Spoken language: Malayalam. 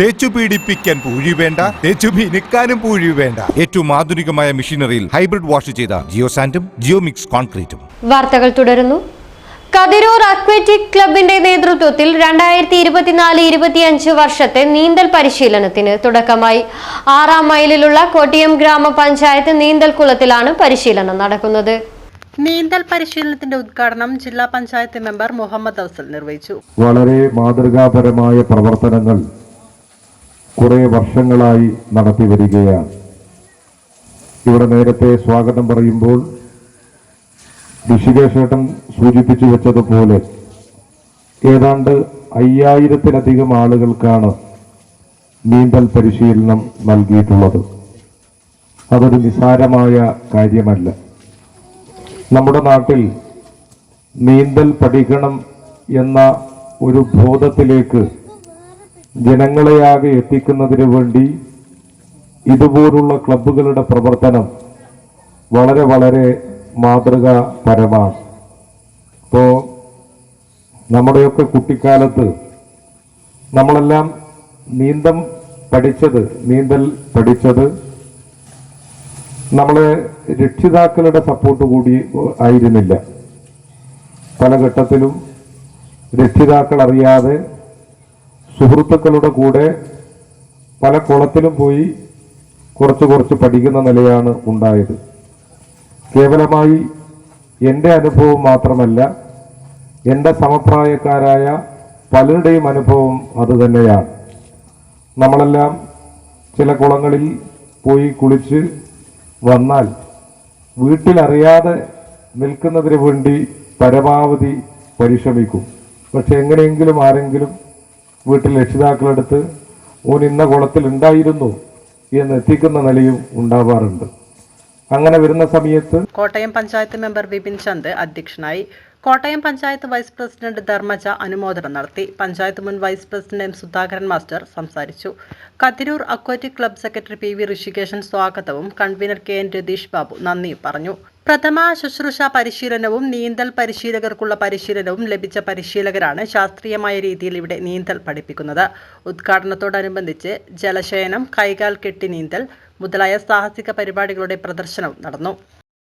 തേച്ചു പീഡിപ്പിക്കാൻ പൂഴി വേണ്ട തേച്ചു മിനുക്കാനും പൂഴി വേണ്ട. ഏറ്റവും ആധുനികമായ മെഷീനറിയിൽ ഹൈബ്രിഡ് വാഷ് ചെയ്ത ജിയോ സാൻഡും ജിയോ മിക്സ് കോൺക്രീറ്റും. വാർത്തകൾ തുടരുന്നു. കതിരൂർ അക്വറ്റിക് ക്ലബിന്റെ നേതൃത്വത്തിൽ രണ്ടായിരത്തി ഇരുപത്തിനാല് ഇരുപത്തിയഞ്ച് വർഷത്തെ നീന്തൽ പരിശീലനത്തിന് തുടക്കമായി. ആറാം മൈലിലുള്ള കോട്ടയം ഗ്രാമപഞ്ചായത്ത് നീന്തൽ കുളത്തിലാണ് പരിശീലനം നടക്കുന്നത്. നീന്തൽ പരിശീലനത്തിന്റെ ഉദ്ഘാടനം ജില്ലാ പഞ്ചായത്ത് മെമ്പർ മുഹമ്മദ് അഫ്സൽ നിർവഹിച്ചു. വളരെ മാതൃകാപരമായ പ്രവർത്തനങ്ങൾ കുറെ വർഷങ്ങളായി നടത്തി വരികയാണ്. ഇവിടെ നേരത്തെ സ്വാഗതം പറയുമ്പോൾ ഋഷികേശേട്ടൻ സൂചിപ്പിച്ചു വെച്ചതുപോലെ ഏതാണ്ട് അയ്യായിരത്തിലധികം ആളുകൾക്കാണ് നീന്തൽ പരിശീലനം നൽകിയിട്ടുള്ളത്. അതൊരു നിസാരമായ കാര്യമല്ല. നമ്മുടെ നാട്ടിൽ നീന്തൽ പഠിക്കണം എന്ന ഒരു ബോധത്തിലേക്ക് ജനങ്ങളെയാകെ എത്തിക്കുന്നതിന് വേണ്ടി ഇതുപോലുള്ള ക്ലബ്ബുകളുടെ പ്രവർത്തനം വളരെ വളരെ മാതൃകാപരമാണ്. ഇപ്പോൾ നമ്മുടെയൊക്കെ കുട്ടിക്കാലത്ത് നമ്മളെല്ലാം നീന്തം പഠിച്ചത് നീന്തൽ പഠിച്ചത് നമ്മളെ രക്ഷിതാക്കളുടെ സപ്പോർട്ട് കൂടി ആയിരുന്നില്ല. പല ഘട്ടത്തിലും രക്ഷിതാക്കൾ അറിയാതെ സുഹൃത്തുക്കളുടെ കൂടെ പല കുളത്തിലും പോയി കുറച്ച് കുറച്ച് പഠിക്കുന്ന നിലയാണ് ഉണ്ടായത്. കേവലമായി എന്റെ അനുഭവം മാത്രമല്ല എന്റെ സമപ്രായക്കാരായ പലരുടെയും അനുഭവം അതുതന്നെയാണ് നമ്മളെല്ലാം ചില കുളങ്ങളിൽ പോയി കുളിച്ച് വന്നാൽ വീട്ടിലറിയാതെ നിൽക്കുന്നതിന് വേണ്ടി പരമാവധി പരിശ്രമിക്കും. പക്ഷെ എങ്ങനെയെങ്കിലും ആരെങ്കിലും വീട്ടിൽ രക്ഷിതാക്കളെടുത്ത് ഓൻ ഇന്ന കുളത്തിൽ ഉണ്ടായിരുന്നു എന്ന് എത്തിക്കുന്ന നിലയും ഉണ്ടാവാറുണ്ട്. അങ്ങനെ വരുന്ന സമയത്ത് കോട്ടയം പഞ്ചായത്ത് മെമ്പർ വിപിൻ ചന്ദ് അധ്യക്ഷനായി കോട്ടയം പഞ്ചായത്ത് വൈസ് പ്രസിഡന്റ് ധർമ്മജ അനുമോദനം നടത്തി. പഞ്ചായത്ത് മുൻ vice president M Sudhakaran master സംസാരിച്ചു. Kathiroor aquatic club secretary P V Rishikesan സ്വാഗതവും convener K N Ratheesh Babu നന്ദി പറഞ്ഞു. പ്രഥമ ശുശ്രൂഷ പരിശീലനവും നീന്തൽ പരിശീലകർക്കുള്ള പരിശീലനവും ലഭിച്ച പരിശീലകരാണ് ശാസ്ത്രീയമായ രീതിയിൽ ഇവിടെ നീന്തൽ പഠിപ്പിക്കുന്നത്. ഉദ്ഘാടനത്തോടനുബന്ധിച്ച് ജലശയനം കൈകാൽ കെട്ടി നീന്തൽ മുതലായ സാഹസിക പരിപാടികളുടെ പ്രദർശനവും നടന്നു.